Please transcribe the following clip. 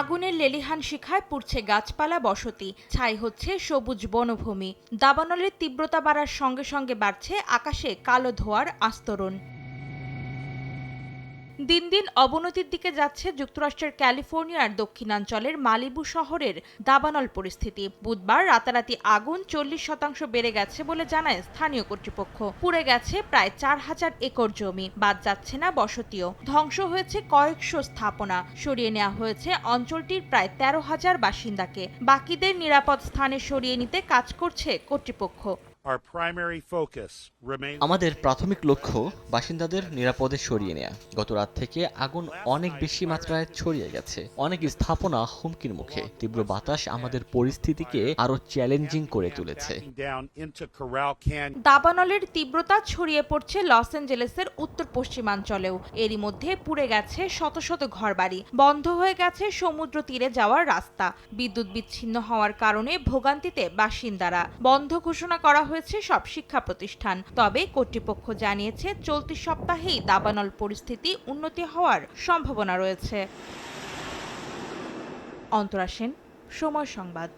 আগুনের লেলিহান শিখায় পুড়ছে গাছপালা বসতি। ছাই হচ্ছে সবুজ বনভূমি। দাবানলের তীব্রতা বাড়ার সঙ্গে সঙ্গে বাড়ছে আকাশে কালো ধোঁয়ার আস্তরণ। দিন দিন অবনতির দিকে যাচ্ছে যুক্তরাষ্ট্রের ক্যালিফোর্নিয়ার দক্ষিণাঞ্চলের মালিবু শহরের দাবানল পরিস্থিতি। বুধবার রাতারাতি আগুন চল্লিশ শতাংশ বেড়ে গেছে বলে জানায় স্থানীয় কর্তৃপক্ষ। পুড়ে গেছে প্রায় চার হাজার একর জমি। বাদ যাচ্ছে না বসতিও। ধ্বংস হয়েছে কয়েকশো স্থাপনা। সরিয়ে নেওয়া হয়েছে অঞ্চলটির প্রায় তেরো হাজার বাসিন্দাকে। বাকিদের নিরাপদ স্থানে সরিয়ে নিতে কাজ করছে কর্তৃপক্ষ। Our primary focus remains আমাদের প্রাথমিক লক্ষ্য বাসিন্দাদের নিরাপদে সরিয়ে নেয়া। গত রাত থেকে আগুন অনেক বেশি মাত্রায় ছড়িয়ে গেছে। অনেক স্থাপনা হুমকির মুখে। তীব্র বাতাস আমাদের পরিস্থিতিকে আরও চ্যালেঞ্জিং করে তুলেছে. দাবানলের তীব্রতা ছড়িয়ে পড়ছে লস অ্যাঞ্জেলেসের উত্তর পশ্চিমাঞ্চলেও। এরই মধ্যে পুড়ে গেছে শত শত ঘরবাড়ি। বন্ধ হয়ে গেছে সমুদ্র তীরে যাওয়ার রাস্তা। বিদ্যুৎ বিচ্ছিন্ন হওয়ার কারণে ভোগান্তিতে বাসিন্দারা। বন্ধ ঘোষণা করা হয়েছে সব শিক্ষা প্রতিষ্ঠান। তবে কর্তৃপক্ষ জানিয়েছে, চলতি সপ্তাহেই দাবানল পরিস্থিতি উন্নতি হওয়ার সম্ভাবনা রয়েছে। অন্তরা সেন, সময় সংবাদ।